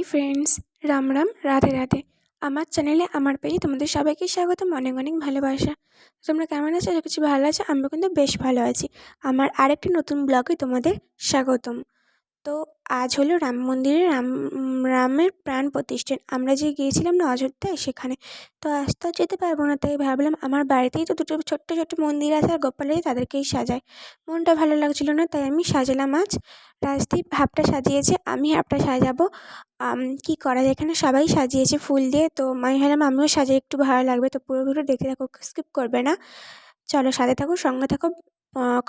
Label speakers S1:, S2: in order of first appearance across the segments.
S1: High friends Ram Ram Radhe Radhe আমার চ্যানেলে আমার পেয়ে তোমাদের সবাইকে স্বাগতম, অনেক অনেক ভালোবাসা। তোমরা কেমন আছো? কিছু ভালো আছো আমরা কিন্তু বেশ ভালো আছি। আমার আরেকটি নতুন ব্লগে তোমাদের স্বাগতম। তো আজ হলো রাম মন্দিরে রাম, রামের প্রাণ প্রতিষ্ঠান। আমরা যে গিয়েছিলাম না অযোধ্যায় সেখানে। তো আজ তো আর যেতে পারব না, তাই ভাবলাম আমার বাড়িতেই তো দুটো ছোট্ট ছোট্ট মন্দির আছে আর গোপালের তাদেরকেই সাজায় মনটা ভালো লাগছিল না, তাই আমি সাজালাম আজ। রাজদীপ হাফটা সাজিয়েছে, আমি হাফটা সাজাবো। কী করা যায়? এখানে সবাই সাজিয়েছে ফুল দিয়ে, তো আমি ভাবলাম আমিও সাজাই, একটু ভালো লাগবে। তো পুরো ভিডিও দেখতে থাকো, স্কিপ করবে না। চলো সাথে থাকো, সঙ্গে থাকো।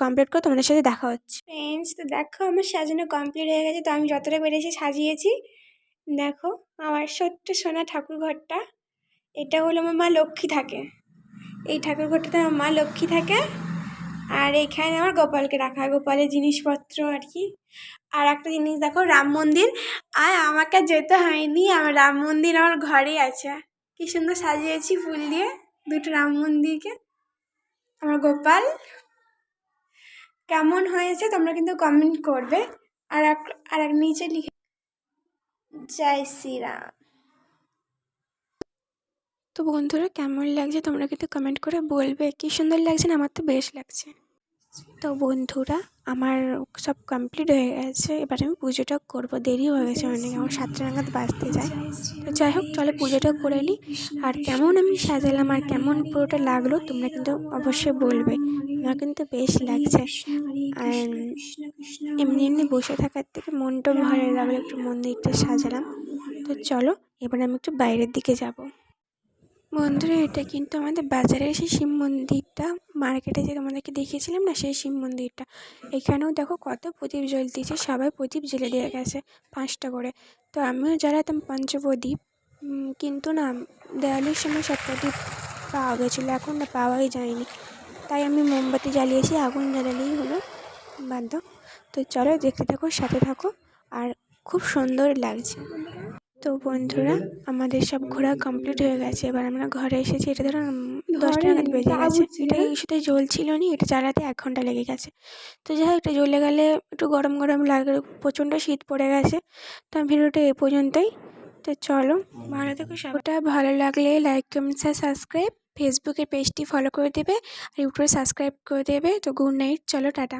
S1: কমপ্লিট করে তোমাদের সাথে দেখা হচ্ছে। ফ্রেন্ডস তো দেখো আমার সাজানো কমপ্লিট হয়ে গেছে, তো আমি যতটা পেরেছি সাজিয়েছি। দেখো আমার সত্য সোনা ঠাকুর ঘরটা, এটা হলো আমার মা লক্ষ্মী থাকে। এই ঠাকুর ঘরটাতে আমার মা লক্ষ্মী থাকে, আর এখানে আমার গোপালকে রাখা হয়, গোপালের জিনিসপত্র আর কি। আর একটা জিনিস দেখো, রাম মন্দির। আর আমাকে যেতে হয়নি, আমার রাম মন্দির আমার ঘরেই আছে। কি সুন্দর সাজিয়েছি ফুল দিয়ে, দুটো রাম মন্দিরকে। আমার গোপাল কেমন হয়েছে তোমরা কিন্তু কমেন্ট করবে। আর এক আর এক নিচে লিখে জয় শ্রীরাম। তো বন্ধুরা কেমন লাগছে তোমরা কিন্তু কমেন্ট করে বলবে। কি সুন্দর লাগছে না? আমার তো বেশ লাগছে। তো বন্ধুরা, আমার সব কমপ্লিট হয়ে গেছে। এবার আমি পুজোটা করব। দেরি হয়ে গেছে অনেক, আমার সাতটা নাগাদ বাজতে যায়। তো যাই হোক, চলো পুজোটা করে নিই আর কেমন আমি সাজালাম আর কেমন পুরোটা লাগল, তোমরা কিন্তু অবশ্যই বলবে। আমার কিন্তু বেশ লাগছে। আর এমনি এমনি বসে থাকার থেকে মনটা ভালো লাগল, একটু মন্দিরটা সাজালাম। তো চলো, এবার আমি একটু বাইরের দিকে যাব। বন্ধুরা, এটা কিন্তু আমাদের বাজারে সেই শিব মন্দিরটা মার্কেটে যে তোমাদেরকে দেখিয়েছিলাম না, সেই শিব মন্দিরটা। এখানেও দেখো কত প্রদীপ জ্বলতেছে, সবাই প্রদীপ জ্বেলে দিয়ে গেছে পাঁচটা করে। তো আমিও জ্বালাতাম পঞ্চপ্রদীপ কিন্তু না, দেওয়ালির সময় সব প্রদীপ পাওয়া গেছিল, এখন না পাওয়াই যায়নি। তাই আমি মোমবাতি জ্বালিয়েছি, আগুন জ্বালালেই হলো বাধ্য। তো চলো দেখতে থাকো, সাথে থাকো, আর খুব সুন্দর লাগছে। তো বন্ধুরা আমাদের সব ঘোরা কমপ্লিট হয়ে গেছে। এবার আমরা ঘরে এসেছি। এটা ধরো দশটা নাগাদ বেজে গেছে। এটা কিছুতে জ্বলছিল নি এটা জ্বালাতে এক ঘণ্টা লেগে গেছে। তো যাই হোক এটা জ্বলে গেলে একটু গরম গরম লাগে প্রচণ্ড শীত পড়ে গেছে। তো ভিডিওটা এ পর্যন্তই। তো চলো ভালো থেকো সবটা ভালো লাগলে লাইক কমেন্ট সাবস্ক্রাইব ফেসবুকের পেজটি ফলো করে দেবে। আর ইউটিউবে সাবস্ক্রাইব করে দেবে। তো গুড নাইট চলো টাটা।